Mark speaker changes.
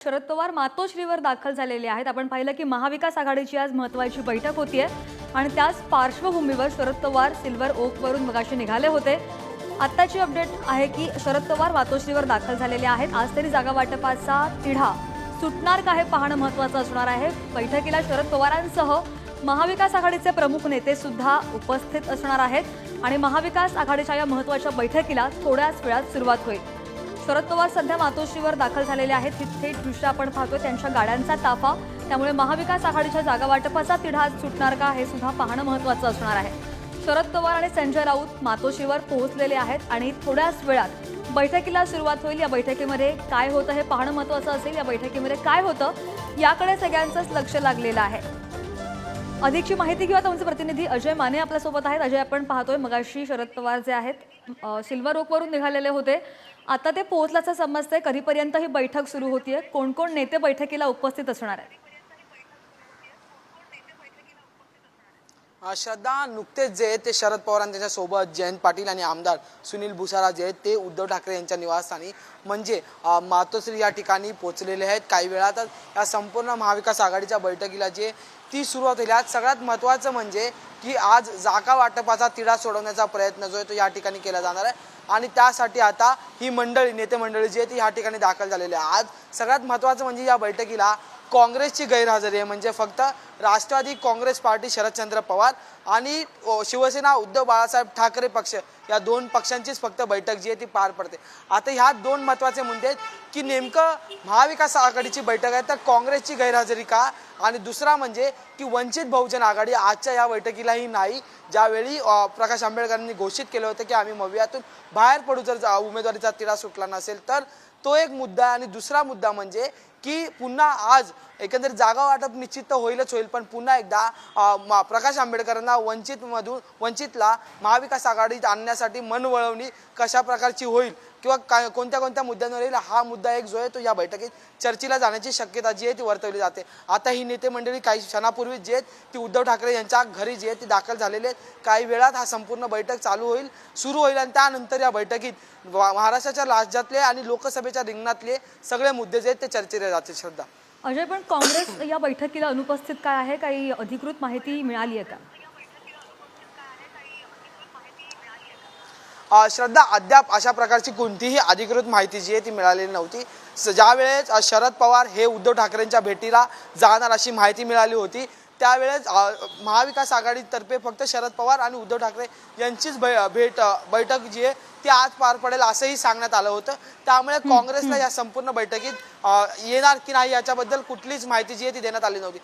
Speaker 1: शरद पवार मातोश्रीवर दाखल झालेले आहेत. आपण पाहिलं की महाविकास आघाडीची आज महत्वाची बैठक होतीये आणि त्याच पार्श्वभूमीवर शरद पवार सिल्वर ओकवरून मगाशी निघाले होते. आत्ताची अपडेट आहे की शरद पवार मातोश्रीवर दाखल झालेले आहेत. आज तरी जागा वाटपाचा तिढा सुटणार का हे पाहणं महत्त्वाचं असणार आहे. बैठकीला शरद पवारांसह महाविकास आघाडीचे प्रमुख नेते सुद्धा उपस्थित असणार आहेत. आणि महाविकास आघाडीच्या या महत्त्वाच्या बैठकीला थोड्याच वेळात सुरुवात होईल. शरद पवार सध्या मातोश्रीवर दाखल झालेले आहेत. ही थेट दृश्य आपण पाहतोय त्यांच्या गाड्यांचा ताफा. त्यामुळे महाविकास आघाडीच्या जागा वाटपाचा तिढा सुटणार का हे सुद्धा पाहणं महत्त्वाचं असणार आहे. शरद पवार आणि संजय राऊत मातोश्रीवर पोहोचलेले आहेत आणि थोड्याच वेळात बैठकीला सुरुवात होईल. या बैठकीमध्ये काय होतं हे पाहणं महत्त्वाचं असेल. या बैठकीमध्ये काय होतं याकडे सगळ्यांचंच लक्ष लागलेलं आहे. अधिकची माहिती घेऊयात. आमचे प्रतिनिधी अजय माने आपल्यासोबत आहेत. अजय आपण पाहतोय मगाशी शरद पवार जे आहेत सिल्वर ओकवरून निघालेले होते. आता ते पोहोचल्याचं समजतंय. कधीपर्यंत ही बैठक सुरू होतीये? कोण कोण नेते बैठकीला उपस्थित असणार आहेत?
Speaker 2: श्रद्धा नुकतेच जे आहेत ते शरद पवार आणि त्याच्यासोबत जयंत पाटील आणि आमदार सुनील भुसारा जे आहेत ते उद्धव ठाकरे यांच्या निवासस्थानी म्हणजे मातोश्री या ठिकाणी पोचलेले आहेत काही वेळातच या संपूर्ण महाविकास आघाडीच्या बैठकीला जे ती सुरुवात होईल सगळ्यात महत्त्वाचं म्हणजे की आज जागा वाटपाचा तिढा सोडवण्याचा प्रयत्न जो आहे तो या ठिकाणी केला जाणार आहे. आणि त्यासाठी आता ही मंडळी नेते मंडळी जी आहे ती या ठिकाणी दाखल झालेली आहे. आज सगळ्यात महत्त्वाचं म्हणजे या बैठकीला काँग्रेसची गैरहजेरी आहे. म्हणजे फक्त राष्ट्रवादी काँग्रेस पार्टी शरदचंद्र पवार आणि शिवसेना उद्धव बाळासाहेब ठाकरे पक्ष या दोन पक्षांचीच फक्त बैठक जी आहे ती पार पडते. आता ह्या दोन महत्त्वाचे मुद्दे आहेत की नेमकं महाविकास आघाडीची बैठक आहे तर काँग्रेसची गैरहजेरी का? आणि दुसरा म्हणजे की वंचित बहुजन आघाडी आजच्या या बैठकीलाही नाही ज्यावेळी प्रकाश आंबेडकरांनी घोषित केलं होतं की आम्ही मवियातून बाहेर पडू जर जा- उमेदवारीचा तिढा सुटला नसेल तर तो एक मुद्दा आहे. आणि दुसरा मुद्दा म्हणजे की पुन्हा आज एकंदरीत जागा वाटप निश्चित तर होईलच होईल पण पुन्हा एकदा प्रकाश आंबेडकरांना वंचितमधून वंचितला महाविकास आघाडीत आणण्यासाठी मनवळवणी कशा प्रकारची होईल किंवा का कोणत्या कोणत्या मुद्द्यांवर येईल हा मुद्दा एक जो आहे तो या बैठकीत चर्चेला जाण्याची शक्यता जी आहे ती वर्तवली जाते. आता ही नेते मंडळी काही क्षणापूर्वी जी आहेत ती उद्धव ठाकरे यांच्या घरी जी आहे ती दाखल झालेली आहेत. काही वेळात हा संपूर्ण बैठक चालू होईल सुरू होईल आणि त्यानंतर या बैठकीत महाराष्ट्राच्या राज्यातले आणि लोकसभेच्या रिंगणातले सगळे मुद्दे जे आहेत ते चर्चेला जातील श्रद्धा.
Speaker 1: अजय पण काँग्रेस या बैठकीला अनुपस्थित काय आहे? काही अधिकृत माहिती मिळाली आहे का?
Speaker 2: श्रद्धा अद्याप अशा प्रकारची कोणतीही अधिकृत माहिती जी आहे ती मिळालेली नव्हती. ज्यावेळेस शरद पवार हे उद्धव ठाकरेंच्या भेटीला जाणार अशी माहिती मिळाली होती त्यावेळेस महाविकास आघाडीतर्फे फक्त शरद पवार आणि उद्धव ठाकरे यांचीच भेट बैठक जी आहे ती आज पार पडेल असंही सांगण्यात आलं होतं. त्यामुळे काँग्रेसला या संपूर्ण बैठकीत येणार की नाही याच्याबद्दल कुठलीच माहिती जी आहे ती देण्यात आली नव्हती.